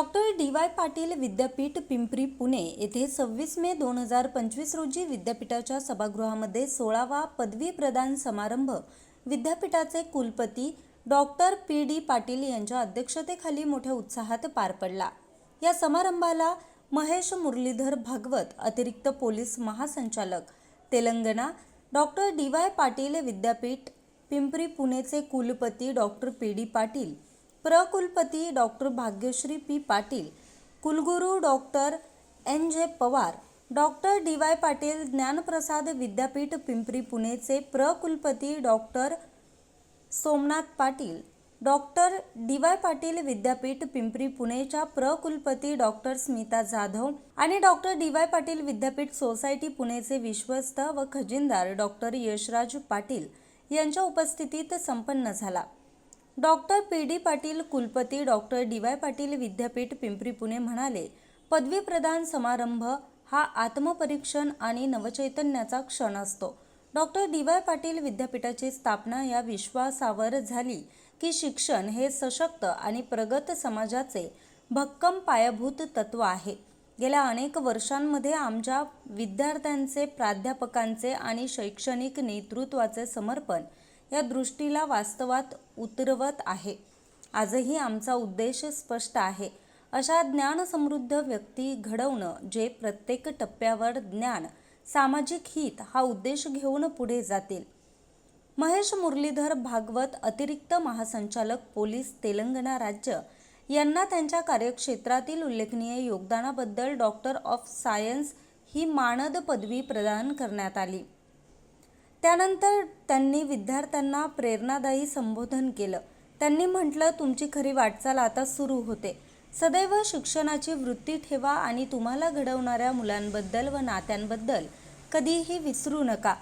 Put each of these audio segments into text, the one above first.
Doctor D Y Patil विद्यापीठ पिंपरी पुणे येथे सव्वीस मे दोन हजार पंचवीस रोजी विद्यापीठाच्या सभागृहामध्ये सोळावा पदवी प्रदान समारंभ विद्यापीठाचे कुलपती डॉक्टर पी डी पाटील यांच्या अध्यक्षतेखाली मोठ्या उत्साहात पार पडला. या समारंभाला महेश मुरलीधर भागवत अतिरिक्त पोलीस महासंचालक Telangana doctor D Y Patil विद्यापीठ पिंपरी पुणेचे कुलपती डॉक्टर पी डी पाटील प्रकुलपती डॉक्टर भाग्यश्री पी पाटील कुलगुरू doctor N J Pawar doctor D Y Patil Dnyanprasad विद्यापीठ पिंपरी पुणेचे प्रकुलपती doctor Somnath Patil doctor D Y Patil विद्यापीठ पिंपरी पुणेच्या प्रकुलपती डॉक्टर स्मिता जाधव आणि डॉक्टर डी वाय पाटील विद्यापीठ सोसायटी पुणेचे विश्वस्त व खजिनदार डॉक्टर यशराज पाटील यांच्या उपस्थितीत संपन्न झाला. डॉक्टर पी डी पाटील कुलपती डॉक्टर डी वाय पाटील विद्यापीठ पिंपरी पुणे म्हणाले पदवी प्रदान समारंभ हा आत्मपरीक्षण आणि नवचैतन्याचा क्षण असतो. डॉक्टर डी वाय पाटील विद्यापीठाची स्थापना या विश्वासावर झाली की शिक्षण हे सशक्त आणि प्रगत समाजाचे भक्कम पायाभूत तत्व आहे. गेल्या अनेक वर्षांमध्ये आमच्या विद्यार्थ्यांचे प्राध्यापकांचे आणि शैक्षणिक नेतृत्वाचे समर्पण या दृष्टीला वास्तवात उतरवत आहे. आजही आमचा उद्देश स्पष्ट आहे. अशा ज्ञानसमृद्ध व्यक्ती घडवणं जे प्रत्येक टप्प्यावर ज्ञान सामाजिक हित हा उद्देश घेऊन पुढे जातील. महेश मुरलीधर भागवत अतिरिक्त महासंचालक पोलीस तेलंगणा राज्य यांना त्यांच्या कार्यक्षेत्रातील उल्लेखनीय योगदानाबद्दल डॉक्टर ऑफ सायन्स ही मानद पदवी प्रदान करण्यात आली. त्यानंतर त्यांनी विद्यार्थ्यांना प्रेरणादायी संबोधन केलं. त्यांनी म्हटलं तुमची खरी वाटचाल आता सुरू होते. सदैव शिक्षणाची वृत्ती ठेवा आणि तुम्हाला घडवणाऱ्या मुलांबद्दल व नात्यांबद्दल कधीही विसरू नका.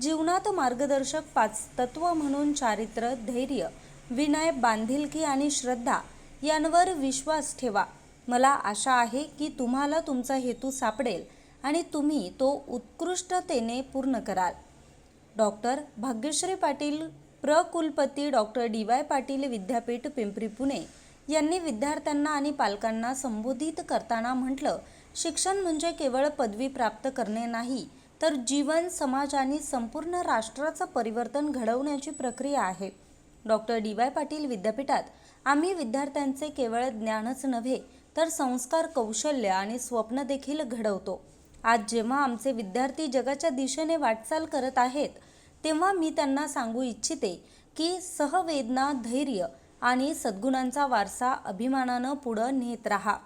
जीवनात मार्गदर्शक पाच तत्व म्हणून चारित्र्य धैर्य विनय बांधिलकी आणि श्रद्धा यांवर विश्वास ठेवा. मला आशा आहे की तुम्हाला तुमचा हेतू सापडेल आणि तुम्ही तो उत्कृष्टतेने पूर्ण कराल. डॉक्टर भाग्यश्री पाटील प्रकुलपती डॉक्टर डी वाय पाटील विद्यापीठ पिंपरी पुणे यांनी विद्यार्थ्यांना आणि पालकांना संबोधित करताना म्हटलं शिक्षण म्हणजे केवळ पदवी प्राप्त करणे नाही तर जीवन समाज आणि संपूर्ण राष्ट्राचं परिवर्तन घडवण्याची प्रक्रिया आहे. डॉक्टर डी वाय पाटील विद्यापीठात आम्ही विद्यार्थ्यांचे केवळ ज्ञानच नव्हे तर संस्कार कौशल्य आणि स्वप्न देखील घडवतो. आज जेव्हा आमचे विद्यार्थी जगाच्या दिशेने वाटचाल करत आहेत तेव्हा मी त्यांना सांगू इच्छिते की सहवेदना धैर्य आणि सद्गुणांचा वारसा अभिमानानं पुढं नेत राहा.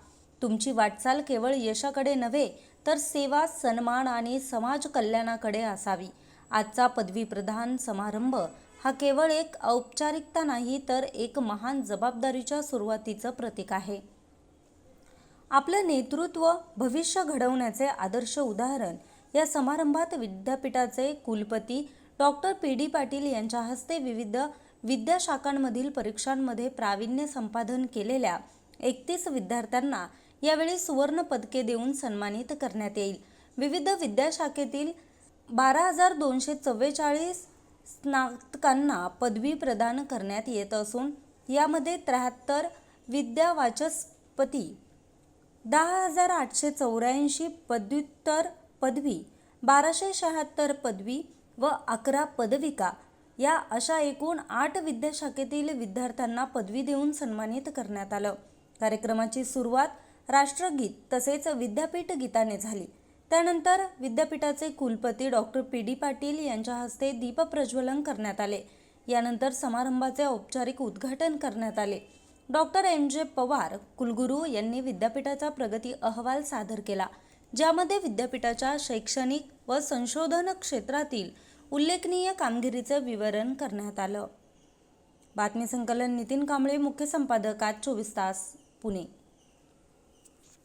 तुमची वाटचाल केवळ यशाकडे नव्हे तर सेवा सन्मान आणि समाज कल्याणाकडे असावी. आजचा पदवीप्रधान समारंभ हा केवळ एक औपचारिकता नाही तर एक महान जबाबदारीच्या सुरुवातीचं प्रतीक आहे. आपलं नेतृत्व भविष्य घडवण्याचे आदर्श उदाहरण. या समारंभात विद्यापीठाचे कुलपती डॉक्टर पी. डी. पाटील यांच्या हस्ते विविध विद्याशाखांमधील परीक्षांमध्ये प्रावीण्य संपादन केलेल्या एकतीस विद्यार्थ्यांना यावेळी सुवर्ण पदके देऊन सन्मानित करण्यात येईल. विविध विद्याशाखेतील बारा हजार दोनशे चव्वेचाळीस स्नातकांना पदवी प्रदान करण्यात येत असून यामध्ये त्र्याहत्तर विद्यावाचस्पती दहा हजार आठशे चौऱ्याऐंशी पदव्युत्तर पदवी बाराशे शहात्तर पदवी व अकरा पदविका या अशा एकूण आठ विद्याशाखेतील विद्यार्थ्यांना पदवी देऊन सन्मानित करण्यात आलं. कार्यक्रमाची सुरुवात राष्ट्रगीत तसेच विद्यापीठ गीताने झाली. त्यानंतर विद्यापीठाचे कुलपती डॉक्टर पी. डी. पाटील यांच्या हस्ते दीपप्रज्वलन करण्यात आले. यानंतर समारंभाचे औपचारिक उद्घाटन करण्यात आले. डॉक्टर एम जे पवार कुलगुरू यांनी विद्यापीठाचा प्रगती अहवाल सादर केला ज्यामध्ये विद्यापीठाच्या शैक्षणिक व संशोधन क्षेत्रातील उल्लेखनीय कामगिरीचं विवरण करण्यात आलं. बातमी संकलन नितीन कांबळे मुख्य संपादक आज चोवीस तास पुणे.